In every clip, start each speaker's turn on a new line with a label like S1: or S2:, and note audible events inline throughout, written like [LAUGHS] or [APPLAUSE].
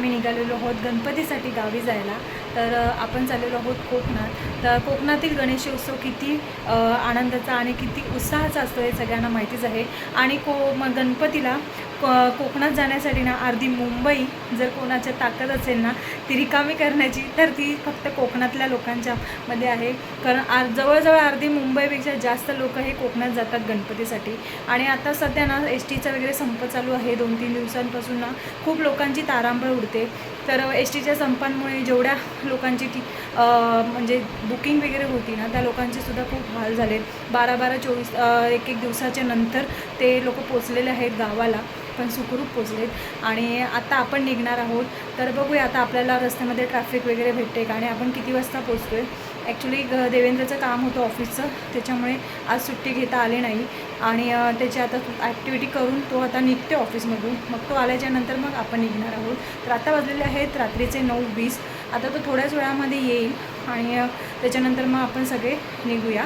S1: आम्ही निघालेलो आहोत गणपतीसाठी गावी जायला. तर आपण चाललेलो आहोत कोकणात. तर कोकणातील गणेशोत्सव किती आनंदाचा आणि किती उत्साहाचा असतो हे सगळ्यांना माहितीच आहे. आणि को मग गणपतीला कोकणात जाण्यासाठी ना अर्धी मुंबई जर कोणाच्या ताकद असेल ना ती रिकामी करण्याची तर ती फक्त कोकणातल्या लोकांच्या मध्ये आहे. कारण आर जवळजवळ अर्धी मुंबईपेक्षा जास्त लोक हे कोकणात जातात गणपतीसाठी. आणि आता सध्या ना एस टीचा वगैरे संप चालू आहे. दोन तीन दिवसांपासून ना खूप लोकांची तारांबळ उडते. तर एस टीच्या संपांमुळे जेवढ्या लोकांची ती म्हणजे बुकिंग वगैरे होती ना त्या लोकांचे सुद्धा खूप हाल झाले बारा बारा चोवीस एक एक दिवसाच्या नंतर ते लोक पोचलेले आहेत गावाला. आपण सुखरूप पोचलेत आणि आता आपण निघणार आहोत. तर बघूया आता आपल्याला रस्त्यामध्ये ट्रॅफिक वगैरे भेटते का? आणि आपण किती वाजता पोचतो आहे ॲक्च्युली देवेंद्रचं काम होतं ऑफिसचं त्याच्यामुळे आज सुट्टी घेता आली नाही. आणि त्याची आता ॲक्टिव्हिटी करून तो आता निघते ऑफिसमधून मग तो आल्याच्यानंतर मग आपण निघणार आहोत. तर आता वाजलेले आहेत रात्रीचे नऊ वीस. आता तो थोड्याच वेळामध्ये येईल. आणि त्याच्यानंतर मग आपण सगळे निघूया.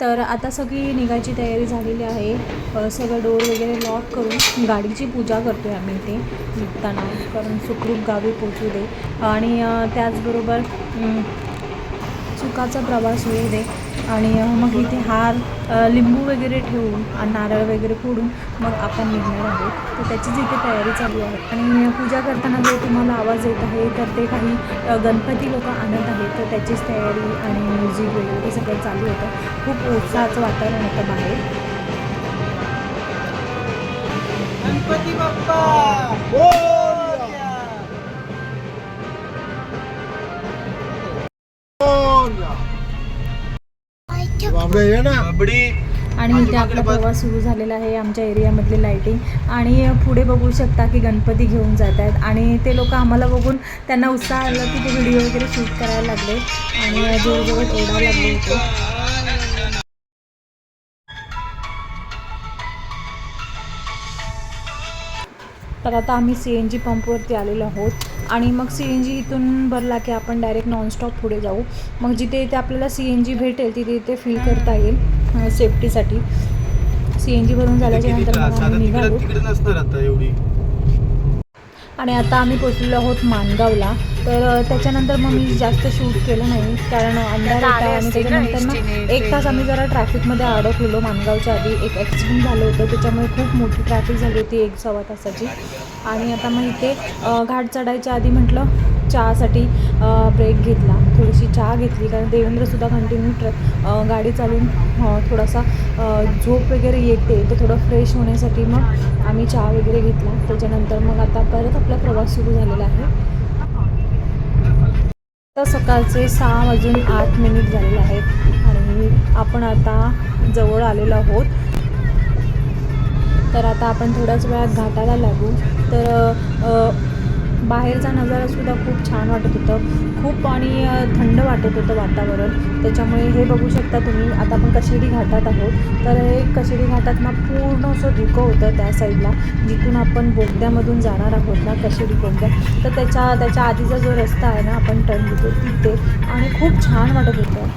S1: तर आता सगळी निघायची तयारी झालेली आहे. सगळं डोर वगैरे लॉक करून गाडीची पूजा करतो आहे आम्ही इथे. निघताना कारण सुखरूप गावी पोचू दे. आणि त्याचबरोबर सुखाचा प्रवास होऊ दे. आणि मग इथे हार लिंबू वगैरे ठेवून आणि नारळ वगैरे फोडून मग आपण निघणार आहोत. तर त्याचीच इथे तयारी चालू आहे. आणि पूजा करताना जर तुम्हाला आवाज येत आहे तर ते काही गणपती लोक आणत आहेत. तर त्याचीच तयारी आणि म्युझिक वगैरे सगळं चालू होतं. खूप उत्साहाचं वातावरण होतं बाहेर.
S2: गणपती बाप्पा! हो!
S1: आणि इथे आपला प्रवास सुरू झालेला आहे आमच्या एरियामधली लाईटिंग आणि पुढे बघू शकता की गणपती घेऊन जात आहेत आणि ते लोक आम्हाला बघून त्यांना उत्साह आला की ते व्हिडिओ वगैरे शूट करायला लागले. आणि जवळजवळ ओढायला लागले होते. तर आता आम्ही सी एन जी पंपवरती आलेलो आहोत. आणि मग सी एन जी इथून भरला की आपण डायरेक्ट नॉनस्टॉप पुढे जाऊ. मग जिथे इथे आपल्याला सी एन जी भेटेल तिथे इथे फिल करता येईल सेफ्टीसाठी सी एन जी भरून झाल्याच्यानंतर मग आम्ही निघालो. आणि आता आम्ही पोचलेलो आहोत माणगावला. तर त्याच्यानंतर मग मी जास्त शूट केलं नाही कारण अंधार होता आणि त्याच्यानंतर ना एक तास आम्ही जरा ट्रॅफिकमध्ये अडकलेलो माणगावच्या आधी. एक ॲक्सिडेंट झालं होतं त्याच्यामुळे खूप मोठी ट्रॅफिक झाली होती एक सव्वा तासाची. आणि आता मग इथे घाट चढायच्या आधी म्हटलं चहासाठी ब्रेक घेतला. थोडीशी चहा घेतली कारण देवेंद्रसुद्धा कंटिन्यू ट्र गाडी चालून थोडासा झोप वगैरे येते तर थोडं फ्रेश होण्यासाठी मग आम्ही चहा वगैरे घेतला. त्याच्यानंतर मग आता परत आपला प्रवास सुरू झालेला आहे. आता सकाळचे सहा वाजून आठ मिनिट झालेले आहेत. आणि आपण आता जवळ आलेलो आहोत. तर आता आपण थोड्याच वेळात घाटाला लागू. तर बाहेरचा नजारासुद्धा खूप छान वाटत होतं. खूप आणि थंड वाटत होतं वातावरण. त्याच्यामुळे हे बघू शकता तुम्ही आता आपण कशेडी घाटात आहोत. तर हे कशेडी घाटात ना पूर्ण असं धुकं होतं त्या साईडला. जिथून आपण बोगद्यामधून जाणार आहोत ना कशेरी बोगद्या तर त्याच्या त्याच्या आधीचा जो रस्ता आहे ना आपण टर्न घेतो तिथे. आणि खूप छान वाटत होतं.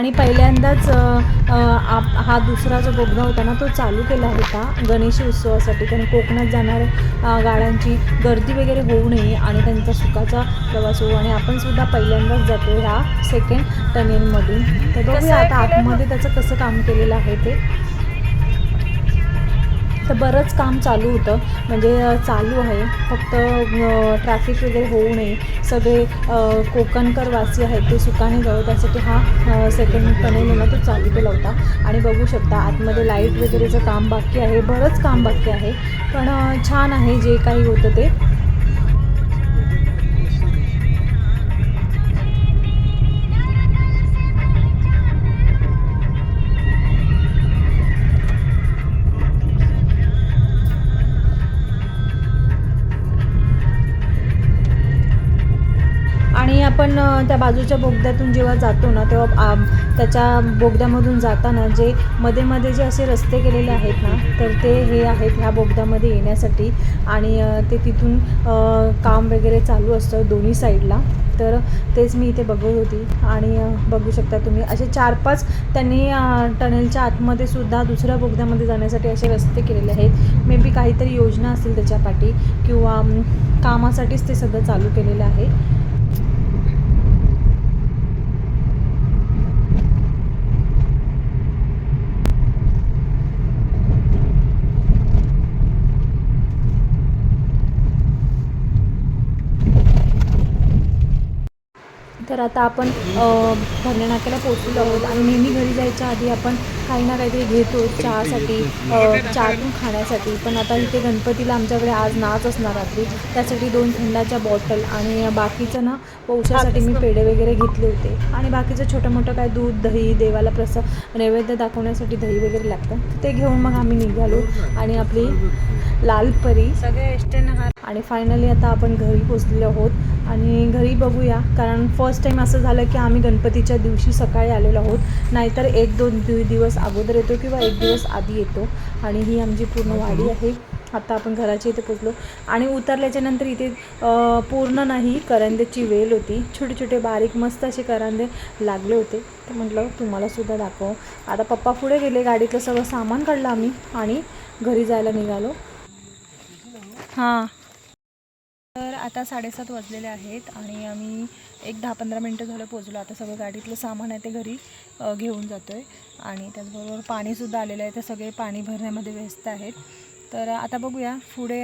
S1: आणि पहिल्यांदाच आप हा दुसरा जो बोगदा होता ना तो चालू केला होता गणेश उत्सवासाठी. कारण कोकणात जाणाऱ्या गाड्यांची गर्दी वगैरे होऊ नये आणि त्यांचा सुखाचा प्रवास होऊ. आणि आपण सुद्धा पहिल्यांदाच जातो ह्या सेकंड टनेलमधून. तर बघूया आता आतमध्ये त्याचं कसं काम केलेलं आहे ते. तर बरंच काम चालू होतं. म्हणजे चालू आहे. फक्त ट्रॅफिक वगैरे होऊ नये. सगळे कोकणकरवासी कोकणकर वासी आहेत ते सुखाने जावं त्यासाठी हा सेकंड टनेल ना तो चालू केला होता. आणि बघू शकता आतमध्ये लाइट वगैरेचं काम बाकी आहे बरंच काम बाकी आहे. पण छान आहे जे काही होतं ते. त्या बाजूच्या बोगद्यातून जेव्हा जातो ना तेव्हा त्याच्या बोगद्यामधून जाताना जे मध्ये मध्ये जे असे रस्ते केलेले आहेत ना तर ते हे आहेत ह्या बोगद्यामध्ये येण्यासाठी. आणि ते तिथून काम वगैरे चालू असतं दोन्ही साईडला. तर तेच मी इथे बघत होती. आणि बघू शकता तुम्ही असे चार पाच त्यांनी टनेलच्या आतमध्ये सुद्धा दुसऱ्या बोगद्यामध्ये जाण्यासाठी असे रस्ते केलेले आहेत. मे बी काहीतरी योजना असतील त्याच्यापाठी किंवा कामासाठीच ते सध्या चालू केलेलं आहे. तर आता आपण अ, भरण्या नाक्याला आहोत आणि नेहमी घरी जायच्या आधी आपण काही ना काहीतरी घेतो चहासाठी अ, चहातून खाण्यासाठी. पण आता इथे गणपतीला आमच्याकडे आज नाच असणार रात्री. त्यासाठी दोन थंडाच्या बॉटल आणि बाकीचं ना पौषासाठी मी पेढे वगैरे घेतले होते. आणि बाकीचं छोटं मोठं काय दूध दही देवाला प्रसाद नैवेद्य दाखवण्यासाठी दही वगैरे लागतं. ते घेऊन मग आम्ही निघालो आणि आपली लाल परी.
S2: सगळे एसटीने
S1: आणि फायनली आता आपण घरी पोचलेलो आहोत. आणि घरी बघूया कारण फर्स्ट टाईम असं झालं की आम्ही गणपतीच्या दिवशी सकाळी आलेलो आहोत. नाहीतर एक दोन दिवस अगोदर येतो किंवा एक दिवस आधी येतो आणि ही आमची पूर्ण वाडी आहे. आता आपण घराच्या इथे पोचलो आणि उतरल्याच्या नंतर इथे पूर्ण नाही करंद्याची वेल होती. छोटे छोटे बारीक मस्त असे करंदे लागले होते. तर म्हटलं तुम्हालासुद्धा दाखव. आता पप्पा पुढे गेले गाडीतलं सगळं सामान काढलं आम्ही आणि घरी जायला निघालो. हां. आता साडेसात वाजलेले आहेत आणि आम्ही एक दहा पंधरा मिनटं झालं पोचलो आता सगळं गाडीतलं सामान आहे ते घरी घेऊन जातो आहे आणि त्याचबरोबर पाणीसुद्धा आलेलं आहे. ते सगळे पाणी भरण्यामध्ये व्यस्त आहेत. तर आता बघूया. पुढे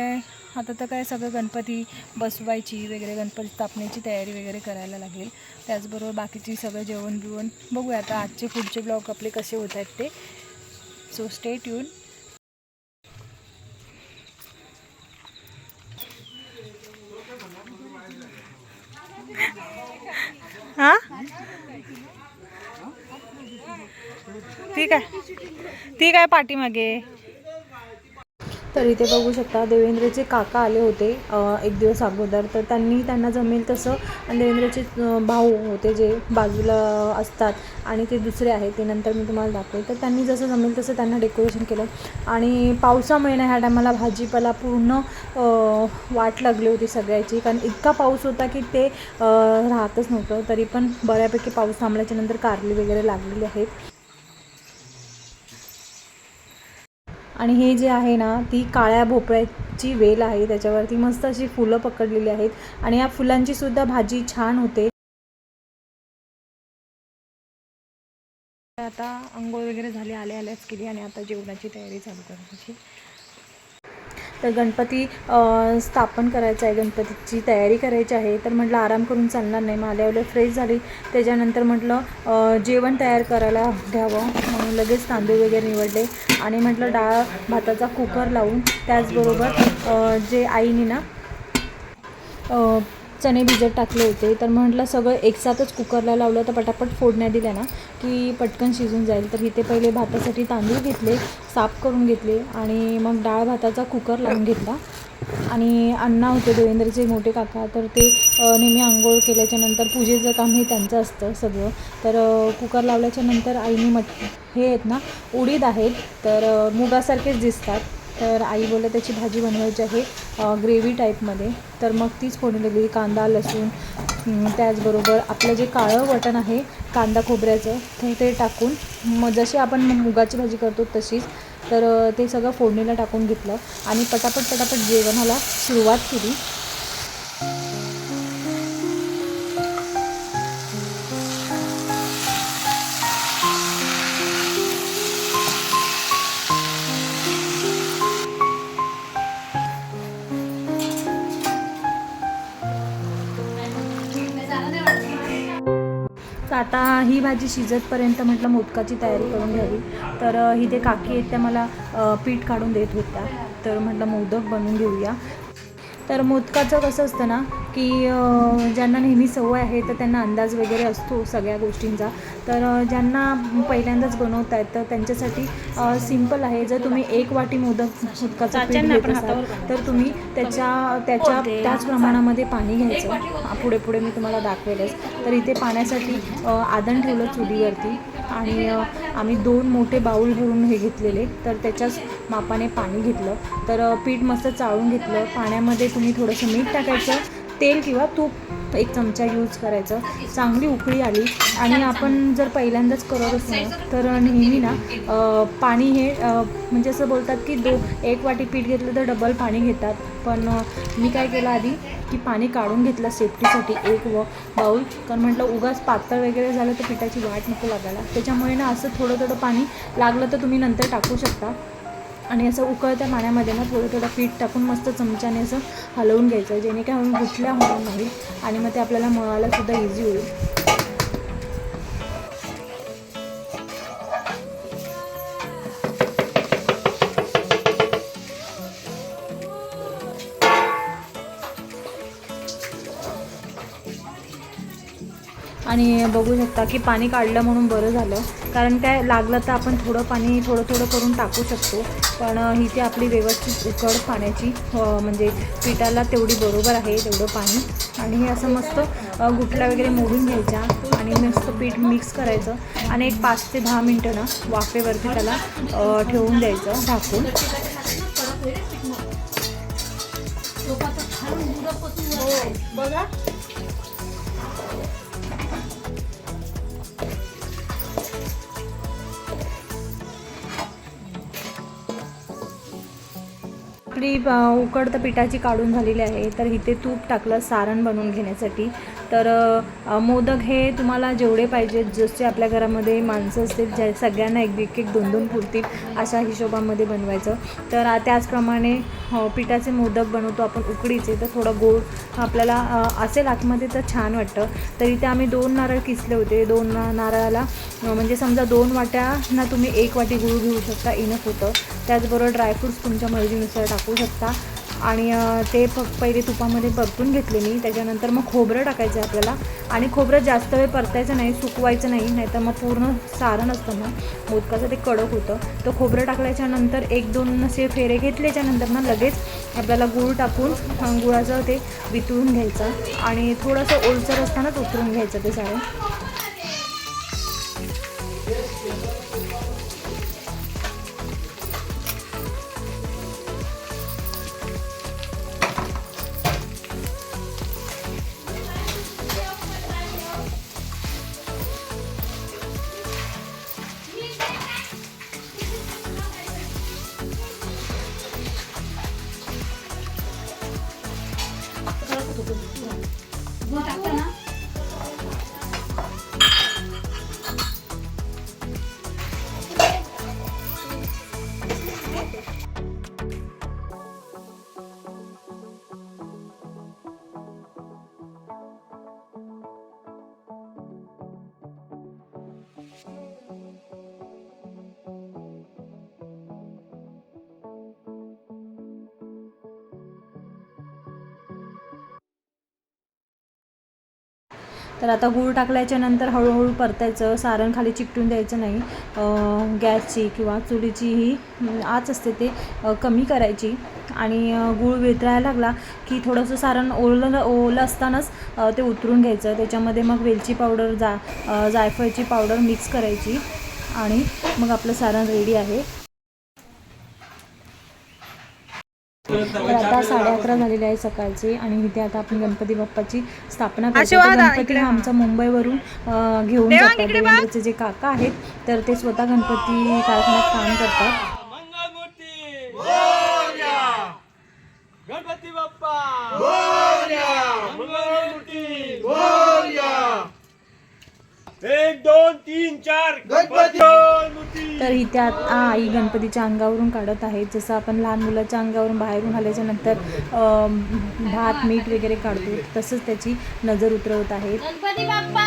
S1: आता तर काय सगळं गणपती बसवायची वगैरे गणपती स्थापनेची तयारी वगैरे करायला लागेल. त्याचबरोबर बाकीची सगळं जेवण बिवण बघूया. आता आजचे पुढचे ब्लॉग आपले कसे होत आहेत ते. सो स्टेट ट्यून हां ठीक आहे ती काय पाठीमागे? तर इथे बघू शकता देवेंद्रचे काका आले होते एक दिवस अगोदर. तर त्यांनी त्यांना जमेल तसं आणि देवेंद्रचे भाऊ होते जे बाजूला असतात आणि ते दुसरे आहेत ते नंतर मी तुम्हाला दाखवेल. तर त्यांनी जसं जमेल तसं त्यांना डेकोरेशन केलं. आणि पावसामुळे ना ह्या टायमाला भाजीपाला पूर्ण वाट लागली होती सगळ्याची. कारण इतका पाऊस होता की ते राहतच नव्हतं. तरी पण बऱ्यापैकी पाऊस थांबल्याच्या नंतर कारली वगैरे लागलेली आहेत. आणि हे जे आहे ना ती काळ्या भोपळ्याची वेल आहे. त्याच्यावरती मस्त अशी फुलं पकडलेली आहेत. आणि या फुलांची सुद्धा भाजी छान होते. आता आंघोळ वगैरे झाली आल्या आल्याच केली आणि आता जेवणाची तयारी चालू करायची तर गणपती स्थापन करायचं आहे गणपतीची तयारी करायची आहे. तर म्हटलं आराम करून चालणार नाही. मग आल्यावर फ्रेश झाली. त्याच्यानंतर म्हटलं जेवण तयार करायला घ्यावं. म्हणून लगेच तांदूळ वगैरे निवडले. आणि म्हटलं डाळ भाताचा कुकर लावून त्याचबरोबर जे आईने ना चणे भिजत टाकले होते. तर म्हटलं सगळं एकसाथच कुकरला लावलं तर पटापट फोडण्या दिल्या ना की पटकन शिजून जाईल. तर इथे पहिले भातासाठी तांदूळ घेतले साफ करून घेतले आणि मग डाळ भाताचा कुकर लावून घेतला. आणि अण्णा होते देवेंद्रचे मोठे काका तर ते नेहमी आंघोळ केल्याच्यानंतर पूजेचं काम हे त्यांचं असतं सगळं. तर कुकर लावल्याच्या नंतर आईने मट हे आहेत ना उडीद आहेत. तर मुगासारखेच दिसतात. तर आई बोलल्या त्याची भाजी बनवायची आहे ग्रेव्ही टाईपमध्ये तर मग तीच फोडणी कांदा लसूण त्याचबरोबर आपलं जे काळं वटण आहे कांदा खोबऱ्याचं तर ते टाकून मग जशी आपण मुगाची भाजी करतो तशीच तर ते सगळं फोडणीला टाकून घेतलं आणि पटापट पटापट जेवणाला सुरुवात केली. ही भाजी शिजतपर्यंत म्हटलं मोदकाची तयारी करून घ्यावी. तर अ, ही ते काकी आहेत त्या मला पीठ काढून देत होत्या. तर म्हटलं मोदक बनवून घेऊया. तर मोदकाचं कसं असतं ना की ज्यांना नेहमी सवय आहे तर त्यांना अंदाज वगैरे असतो सगळ्या गोष्टींचा. तर ज्यांना पहिल्यांदाच बनवता येत तर त्यांच्यासाठी सिंपल आहे. जर तुम्ही एक वाटी मोदक मोदकाचं असाल तर तुम्ही त्याच्या त्याच्या त्याच प्रमाणामध्ये पाणी घ्यायचं. पुढे पुढे मी तुम्हाला दाखवेलच. तर इथे पाण्यासाठी आदण ठेवलं चुलीवरती आणि आम्ही दोन मोठे बाऊल भरून हे घेतलेले. तर त्याच्याच मापाने पाणी घेतलं. तर पीठ मस्त चाळून घेतलं. पाण्यामध्ये तुम्ही थोडंसं मीठ टाकायचं. तेल किंवा तूप एक चमचा यूज करायचं. चांगली उकळी आली. आणि आपण जर पहिल्यांदाच करत असलो तर नेहमी ना पाणी हे म्हणजे असं बोलतात की दो एक वाटी पीठ घेतलं तर डबल पाणी घेतात. पण मी काय केलं आधी की पाणी काढून घेतलं सेफ्टीसाठी एक व बाऊल कारण म्हटलं उगाच पातळ वगैरे झालं तर पिठाची वाट नको लागायला. त्याच्यामुळे ना असं थोडं थोडं पाणी लागलं तर तुम्ही नंतर टाकू शकता. आणि असं उकळत्या पाण्यामध्ये ना थोडं थोडं पीठ टाकून मस्त चमच्याने असं हलवून घ्यायचं जेणे काय गुठल्या होणार नाही आणि मग ते आपल्याला मळायला सुद्धा इझी होईल. बघू शकता की पाणी काढलं म्हणून बरं झालं. कारण काय लागलं तर आपण थोडं पाणी थोडं थोडं करून टाकू शकतो. पण ही इथे आपली व्यवस्थित उकड पाण्याची म्हणजे पिठाला तेवढी बरोबर आहे तेवढं पाणी. आणि हे असं मस्त गुठल्या वगैरे मोडून घ्यायच्या आणि मस्त पीठ मिक्स करायचं आणि एक पाच ते दहा मिनटं ना वाफेवरती त्याला ठेवून द्यायचं झाकून.
S2: हो, बघा.
S1: आपली उकडतं पिठाची काढून झालेली आहे. तर इथे तूप टाकलं सारण बनवून घेण्यासाठी. तर मोदक हे तुम्हाला जेवढे पाहिजेत जसे आपल्या घरामध्ये माणसं असतील ज्या सगळ्यांना एक एक एक दोन दोन पुरतील अशा हिशोबामध्ये बनवायचं. तर त्याचप्रमाणे पिठाचे मोदक बनवतो आपण उकडीचे तर थोडं गोड आपल्याला असेल आतमध्ये तर छान वाटतं. तर इथे आम्ही दोन नारळ किसले होते. दोन नारळाला म्हणजे समजा दोन वाट्यांना तुम्ही एक वाटी गूळ घेऊ शकता इनफ होतं. त्याचबरोबर ड्रायफ्रूट्स तुमच्या मर्जीनुसार टाकू शकता. आणि ते फक्त पहिले तुपामध्ये परतून घेतले मी. त्याच्यानंतर मग खोबरं टाकायचं आहे आपल्याला. आणि खोबरं जास्त वेळ परतायचं नाही सुकवायचं नाही नाहीतर मग पूर्ण सारण असतं ना. मोदकाचं ते कडक होतं. तर खोबरं टाकल्याच्या नंतर एक दोन असे फेरे घेतल्याच्यानंतर ना लगेच आपल्याला गूळ टाकून गुळाचं ते वितळून घ्यायचं. आणि थोडंसं ओलसर असतानाच उतरून घ्यायचं ते सारण. तर आता गूळ टाकल्याच्या नंतर हळूहळू परतायचं सारण खाली चिकटून द्यायचं नाही. गॅसची किंवा चुलीची ही आच असते ते कमी करायची. आणि गूळ वितळायला लागला की थोडंसं सारण ओलं ओलं असतानाच ते उतरून घ्यायचं. त्याच्यामध्ये मग वेलची पावडर जा जायफळची पावडर मिक्स करायची. आणि मग आपलं सारण रेडी आहे. तर आता साडे अकरा झालेले आहे सकाळचे आणि इथे आता आपण गणपती बाप्पाची स्थापना करतो गणपती हा आमचा मुंबईवरून घेऊन जातात. देवेंद्रचे जे काका आहेत तर ते स्वतः गणपती कारखान्यात काम करतात.
S2: मंगलमूर्ती मोरया गणपती बाप्पा. एक दोन तीन चार. गणपती!
S1: तर इथे आता आई गणपतीच्या अंगावरून काढत आहेत जसं आपण लहान मुलाच्या अंगावरून बाहेरून आल्याच्यानंतर अ, भात मीठ वगैरे काढतो तसंच त्याची नजर उतरवत आहेत
S3: गणपती बाप्पा!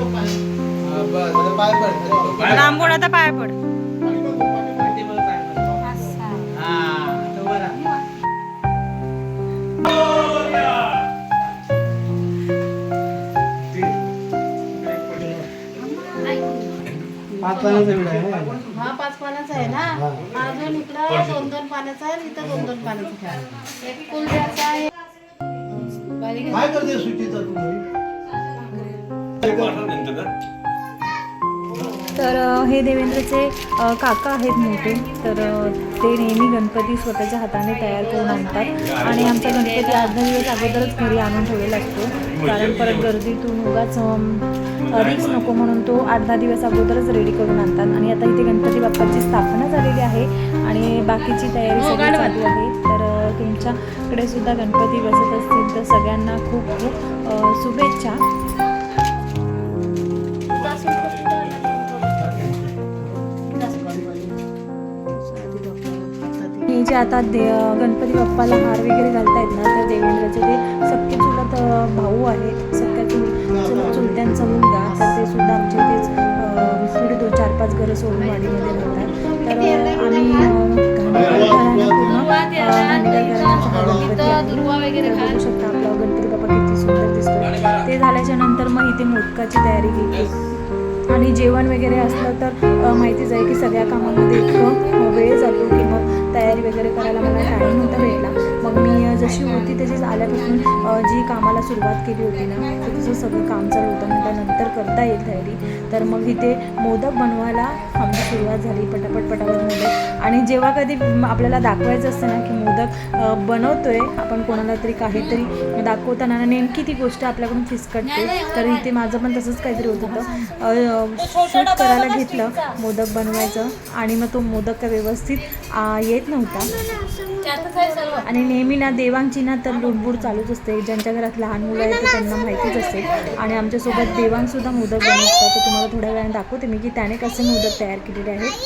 S3: बस आता पाय पड.
S1: लांबून आता पाय पड
S3: पाच पाण्याचा वेळ आहे
S4: हा पाच पाण्याचा आहे ना? अजून इकडं दोन दोन पाण्याचा आहे इथं दोन दोन पाण्याचा आहे. एक कुलद्याचा आहे. बारीक
S3: काय करते सुचिता तू घरी?
S1: तर हे देवेंद्रचे काका आहेत मोठे. तर ते नेहमी गणपती स्वतःच्या हाताने तयार करून आणतात. आणि आमचा गणपती आठ दिवस अगोदरच घरी आणून ठेवलेला असतो. कारण परत गर्दीतून उगाच रिक्स नको म्हणून तो अर्धा दिवस अगोदरच रेडी करून आणतात. आणि आता इथे गणपती बाप्पाची स्थापना झालेली आहे. आणि बाकीची तयारी सगळी चालू आहे. तर तुमच्याकडे सुद्धा गणपती बसत असतील तर सगळ्यांना खूप खूप शुभेच्छा. जे आता दे गणपती बाप्पाला हार वगैरे घालतायत ना तर देवेंद्रचे ते सख्खे चुलत भाऊ आहेत. सख्या चुल चुलत चुलत्यांचा मुलगा तर ते सुद्धा आमचे तेच अ, दोन चार पाच घरं सोडून वाडीमध्ये राहतात. तर आम्ही गणपती
S4: इथं
S1: बघू शकता आपला. गणपती बाप्पा किती सुंदर दिसतो ते झाल्याच्यानंतर मग इथे मोदकाची तयारी केली. आणि जेवण वगैरे असलं तर माहितीच आहे की सगळ्या कामामध्ये इतकं वेळ जातो की मग तयारी वगैरे करायला मला टाईम नव्हता भेटला. मग मी जशी होती तशीच आल्यापासून जी कामाला सुरुवात केली होती ना तिचं सगळं काम चालू होतं. म्हटलं नंतर करता येईल तयारी. तर मग इथे मोदक बनवायला सुरुवात झाली पटापट पटापट मोदक. आणि जेव्हा कधी आपल्याला दाखवायचं असतं ना की मोदक बनवतोय आपण कोणाला तरी काहीतरी दाखवताना ना नेमकी ती गोष्ट आपल्याकडून फिसकटते. तर इथे माझं पण तसंच काहीतरी होत होतं. शूट करायला घेतलं मोदक बनवायचं आणि मग तो मोदक व्यवस्थित येत नव्हता. आणि नेहमी ना देवांची ना तर लुडबुड चालूच असते. ज्यांच्या घरात लहान मुलं आहेत तर त्यांना माहितीच असते. आणि आमच्यासोबत देवांसुद्धा मोदक बनवतात. तर तुम्हाला थोड्या वेळाने दाखवते मी की त्याने कसे मोदक तयार केले. केलेले आहेत.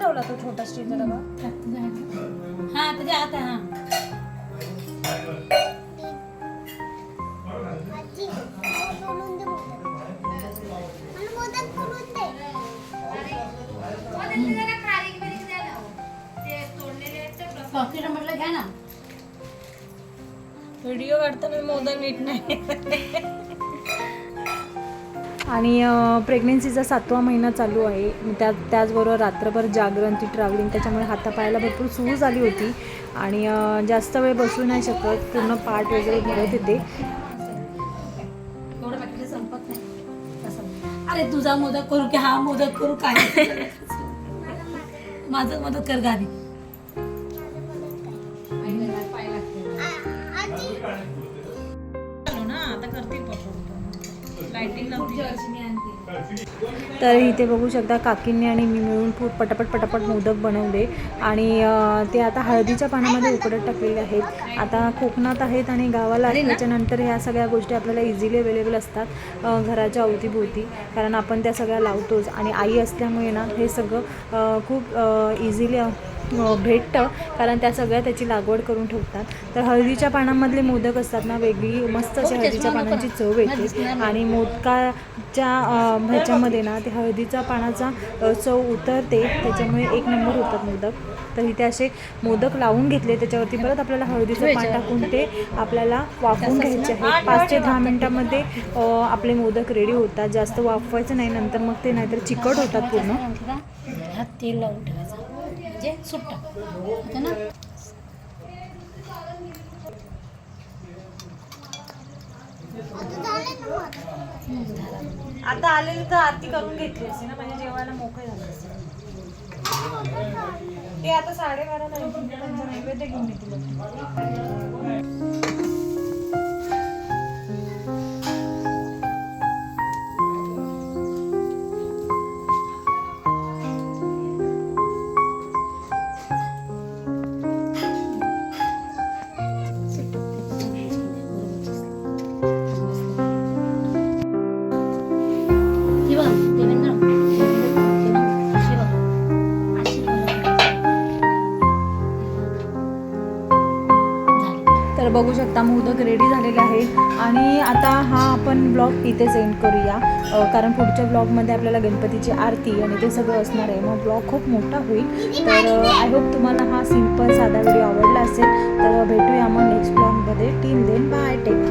S1: ठेवला तो छोटा स्टीलचा डबा?
S4: हा तुझ्या हात हा. पाकिट म्हटलं घ्या ना.
S1: व्हिडिओ काढताना मोदक नीट नाही. आणि प्रेग्नेन्सीचा सातवा महिना चालू आहे. त्या त्याचबरोबर रात्रभर जागरण ती ट्रॅव्हलिंग त्याच्यामुळे हातापायाला भरपूर सूज झाली होती. आणि जास्त वेळ बसू नाही शकत पूर्ण पाठ वगैरे भरत येते.
S4: अरे तुझा मोदक करू की हा मोदक करू काय? [LAUGHS] माझं मदत कर गाडी
S1: तर इथे बघू शकता काकींनी आणि मी मिळून खूप पटापट पटापट मोदक बनवले आणि ते आता हळदीच्या पाण्यामध्ये उकडत टाकलेले आहेत. आता कोकणात आहेत आणि गावाला असल्याच्यानंतर ह्या सगळ्या गोष्टी आपल्याला इझिली अवेलेबल असतात घराच्या अवतीभोवती. कारण आपण त्या सगळ्या लावतोच आणि आई असल्यामुळे ना हे सगळं खूप इझिली भेटतं कारण त्या सगळ्या त्याची लागवड करून ठेवतात. तर हळदीच्या पानामधले मोदक असतात ना वेगळी मस्त अशी हळदीच्या पानांची चव येते. आणि मोदकाच्या ह्याच्यामध्ये ना ते हळदीचा पानाचा चव उतरते. त्याच्यामुळे एक नंबर होतात मोदक. तर इथे असे मोदक लावून घेतले. त्याच्यावरती परत आपल्याला हळदीचं पान टाकून ते आपल्याला वाफवून घ्यायचे आहे. पाच ते दहा मिनटामध्ये आपले मोदक रेडी होतात. जास्त वाफवायचं नाही. नंतर मग ते नाहीतर चिकट होतात पूर्ण.
S4: तेल लावून सुट्टा. होतं ना?
S1: आता आलेली तर आरती करून घेतली असते ना म्हणजे जेवायला मोकळे झाले असते. ते आता साडेबारा नाही नैवेद्य घेऊन येतील आता मोदक रेडी झालेले आहेत आणि आता हा आपण ब्लॉग इथेच एंड करूया. कारण पुढच्या ब्लॉगमध्ये आपल्याला गणपतीची आरती आणि ते सगळं असणार आहे. मग ब्लॉग खूप मोठा होईल. तर आय होप तुम्हाला हा सिंपल साधा व्हिडिओ आवडला असेल. तर भेटूया मग नेक्स्ट ब्लॉगमध्ये टील देन बाय टेक